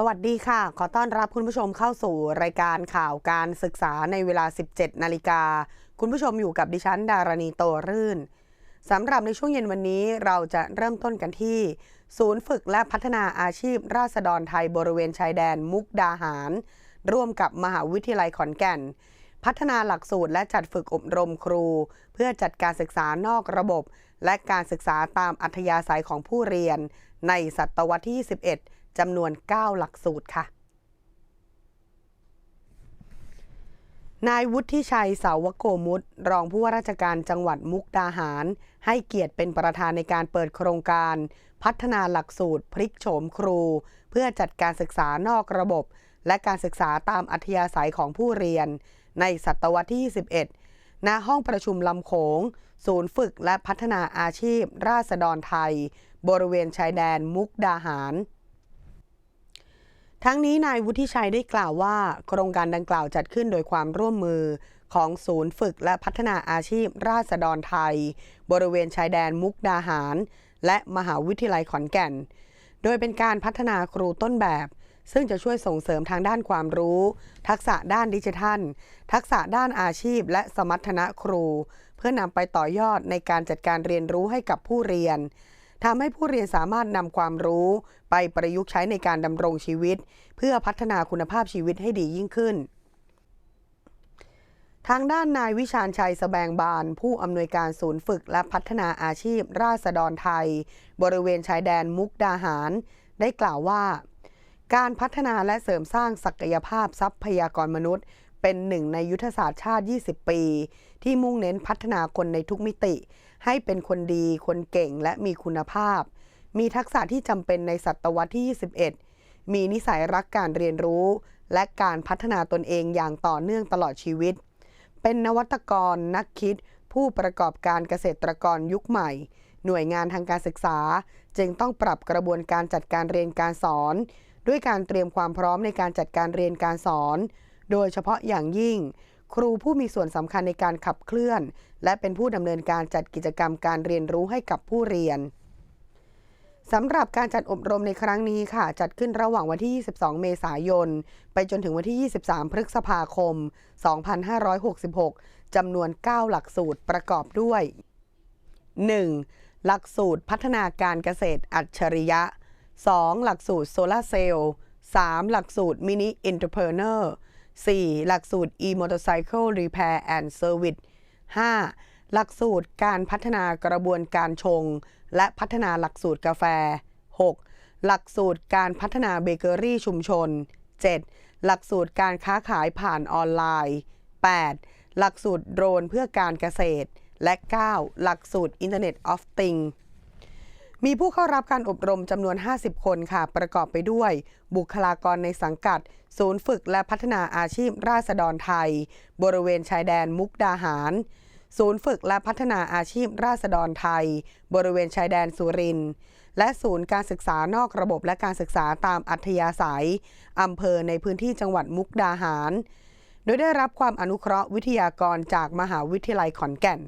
สวัสดีค่ะ ขอต้อนรับคุณผู้ชมเข้าสู่รายการข่าวการศึกษาในเวลา 17 นาฬิกา คุณผู้ชมอยู่กับดิฉันดารณีโตรื่นสำหรับในช่วงเย็นวันนี้เราจะเริ่มต้นกันที่ ศูนย์ฝึกและพัฒนาอาชีพ ราษฎรไทยบริเวณชายแดนมุกดาหาร ร่วมกับมหาวิทยาลัยขอนแก่น พัฒนาหลักสูตรและจัดฝึกอบรมครู เพื่อจัดการศึกษานอกระบบ และการศึกษาตามอัธยาศัยของผู้เรียน ในศตวรรษที่21 จำนวน 9 หลักสูตรค่ะ นายวุฒิชัยสาวโกมุตรองผู้ว่าราชการจังหวัดมุกดาหาร ให้เกียรติเป็นประธานในการเปิดโครงการ พัฒนาหลักสูตร พลิกโฉมครู เพื่อจัดการศึกษานอกระบบ และการศึกษาตามอัธยาศัยของผู้เรียน ในศตวรรษที่ 21 ณ ห้องประชุมลำโขง ศูนย์ฝึกและพัฒนาอาชีพ ราษฎรไทย บริเวณชายแดนมุกดาหาร ทั้งนี้นายวุฒิชัยได้กล่าวว่า โครงการดังกล่าวจัดขึ้นโดยความร่วมมือของศูนย์ฝึกและพัฒนาอาชีพราษฎรไทย บริเวณชายแดนมุกดาหาร และมหาวิทยาลัยขอนแก่น โดยเป็นการพัฒนาครูต้นแบบ ซึ่งจะช่วยส่งเสริมทางด้านความรู้ ทักษะด้านดิจิทัล ทักษะด้านอาชีพ และสมรรถนะครู เพื่อนำไปต่อยอดในการจัดการเรียนรู้ให้กับผู้เรียน ทำให้ผู้เรียนสามารถนำความรู้ไปประยุกต์ใช้ในการดำรงชีวิต เพื่อพัฒนาคุณภาพชีวิตให้ดียิ่งขึ้น ทางด้านนายวิชาญชัยสแบงบาน ผู้อำนวยการศูนย์ฝึกและพัฒนาอาชีพ ราษฎรไทย บริเวณชายแดนมุกดาหาร ได้กล่าวว่า การพัฒนาและเสริมสร้างศักยภาพทรัพยากรมนุษย์เป็นหนึ่งในยุทธศาสตร์ชาติ 20 ปี ที่มุ่งเน้นพัฒนาคนในทุกมิติ ให้เป็นคนดี คนเก่งและมีคุณภาพ มีทักษะที่จำเป็นในศตวรรษที่ 21 มีนิสัยรักการเรียนรู้ และการพัฒนาตนเองอย่างต่อเนื่องตลอดชีวิต เป็นนวัตกรนักคิด ผู้ประกอบการเกษตรกรยุคใหม่ หน่วยงานทางการศึกษา จึงต้องปรับกระบวนการจัดการเรียนการสอน ด้วยการเตรียมความพร้อมในการจัดการเรียนการสอน โดยเฉพาะอย่างยิ่ง ครูผู้มีส่วนสำคัญในการขับเคลื่อน และเป็นผู้ดำเนินการจัดกิจกรรมการเรียนรู้ให้กับผู้เรียนสำหรับการจัดอบรมในครั้งนี้ค่ะ จัดขึ้นระหว่างวันที่ 22 เมษายน ไปจนถึงวันที่ 23 พฤษภาคม 2566 จำนวน 9 หลักสูตรประกอบด้วย 1. หลักสูตรพัฒนาการเกษตรอัจฉริยะ 2. หลักสูตรโซลาเซลล์ 3. หลักสูตรมินิอินเตอร์เพเนอร์ 4. หลักสูตร e-motorcycle repair and service 5. หลักสูตรการพัฒนากระบวนการชง และพัฒนาหลักสูตรกาแฟ 6. หลักสูตรการพัฒนาเบเกอรี่ชุมชน 7. หลักสูตรการค้าขายผ่านออนไลน์ 8. หลักสูตรโดรนเพื่อการเกษตร และ 9. หลักสูตร Internet of Things มีผู้เข้ารับการอบรมจำนวน 50 คนค่ะ ประกอบไปด้วย บุคลากรในสังกัด ศูนย์ฝึกและพัฒนาอาชีพราษฎรไทย บริเวณชายแดนมุกดาหาร ศูนย์ฝึกและพัฒนาอาชีพราษฎรไทย บริเวณชายแดนสุรินทร์และศูนย์การศึกษานอกระบบและการศึกษาตามอัธยาศัยอำเภอในพื้นที่จังหวัดมุกดาหาร โดยได้รับความอนุเคราะห์วิทยากรจากมหาวิทยาลัยขอนแก่น